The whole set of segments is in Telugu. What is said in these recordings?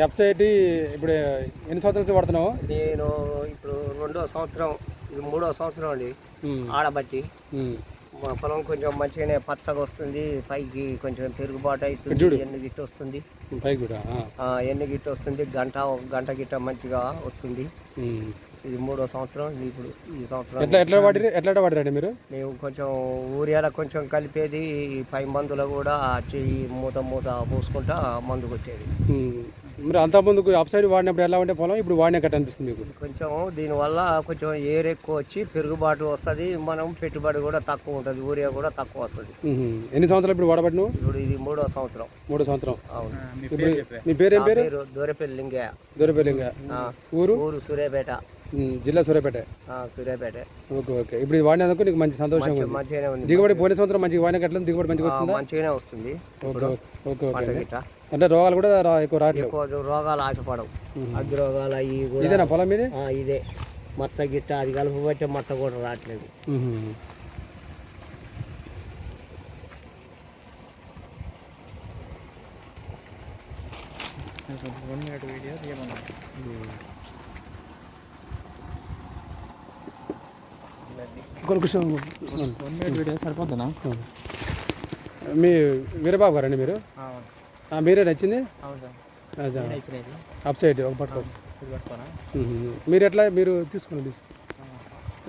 వెబ్సైట్ ఇప్పుడు ఎన్ని సంవత్సరాల నుంచి వాడుతున్నావు? నేను ఇప్పుడు రెండో సంవత్సరం ఇది మూడో సంవత్సరం అండి. ఆడబట్టి. మా పొలం కొంచెం మంచిగానే పచ్చగా వస్తుంది పైకి కొంచెం తిరుగుబాటు. అవుతుంది ఎన్ని గిట్ట వస్తుంది ఎన్ని గిట్ట వస్తుంది గంట ఒక గంట గిట్ట మంచిగా వస్తుంది. ఇది మూడో సంవత్సరం ఇప్పుడు ఈ సంవత్సరం ఎట్లా ఎట్లా వాడి ఎట్లా ఎట్లా వాడిరండి మీరు మేము కొంచెం ఊరియాల కొంచెం కలిపేది పై మందులు కూడా చెయ్యి మూత మూత పోసుకుంటా మందు కొట్టేది ఉమ్. మరి అంత ముందుకు వెబ్సైట్ వాడినప్పుడు ఎలా ఉంటే పొలం ఇప్పుడు వాడిన కట్ట అనిపిస్తుంది మీకు? కొంచెం దీనివల్ల కొంచెం ఏర్ ఎక్కువ వచ్చి పెరుగుబాటు వస్తుంది. మనం పెట్టుబడి కూడా తక్కువ ఉంటుంది. ఊరియా కూడా తక్కువ వస్తుంది. ఎన్ని సంవత్సరాలు ఇప్పుడు వాడబట్టి నువ్వు ఇప్పుడు ఇది మూడో సంవత్సరం. మూడో సంవత్సరం. అవును. ఇప్పుడు మీ పేరు ఏం నా పేరు? పేరు దూరపల్లి లింగయ్య దూరపల్లింగ ఆ, ఊరు? ఊరు సూర్యాపేట. జిల్లా సూర్యాపేట? సూర్యాపేట. Okay okay. ఇప్పుడు ఇది వాడినందుకు నీకు మంచి సంతోషంగా మంచి- ఉంది. మంచిగానే ఉంది. దిగుబడి పోయిన సంవత్సరం మంచిగా వాడిన కట్ల దిగుబడి మంచిగా వస్తుందా? మంచిగానే వస్తుంది. ఓకే ఓకే అంటే రోగాలు కూడా రా ఎక్కువ ఎక్కువ రోగాలు ఆశపడవు. అగ్గి రోగాలు అవి కూడా ఇదేనా పొలం ఇది? ఆ, ఇదే. మచ్చ గిట్ట అది కలుపుబట్టే మచ్చ కూడా రావట్లేదు. వన్ మినిట్ వీడియో తీయమన్నా ఇంకొక విషయం వన్ మినిట్ వీడియో సరిపోతుందా? మీ వీరబాబు గారండి మీరు? మీరే నచ్చింది? అప్ సైడ్ ఒక పట్టుకో ఇది పట్టుకోనా? ఉహు. మీరు ఎట్లా మీరు తీసుకోండి తీసుకో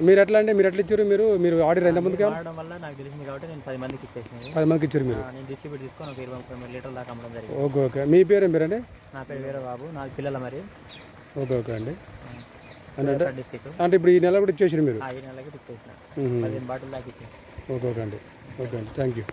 మీరు ఎట్లా అంటే మీరు ఎట్లా ఇచ్చారు? మీరు మీరు ఆర్డర్ ఎంత ముందుకు? వాడడం వల్ల నాకు తెలిసింది కాబట్టి నేను పది మందికి పది మందికి ఇచ్చారు మీరు. నేను డిస్ట్రిబ్యూట్ తీసుకొని ఒక ఇరవై ముప్పై మూడు లీటర్ల దాకా అమ్మడం జరిగింది. Okay okay. మీ పేరు ఏం పేరండి? నా పేరు వీర బాబు నాలుగు పిల్లల మరి. ఓకే ఓకే అండి. డిస్టిక్ అంటే ఇప్పుడు ఈ నెల కూడా ఇచ్చేసారు మీరు? ఆ ఈ నెలకి ఇచ్చేసిన ఉహు. పదిహేను బాటిల్ దాకా ఇచ్చేసిన ఓకే ఓకే అండి. ఓకే అండి. Thank you.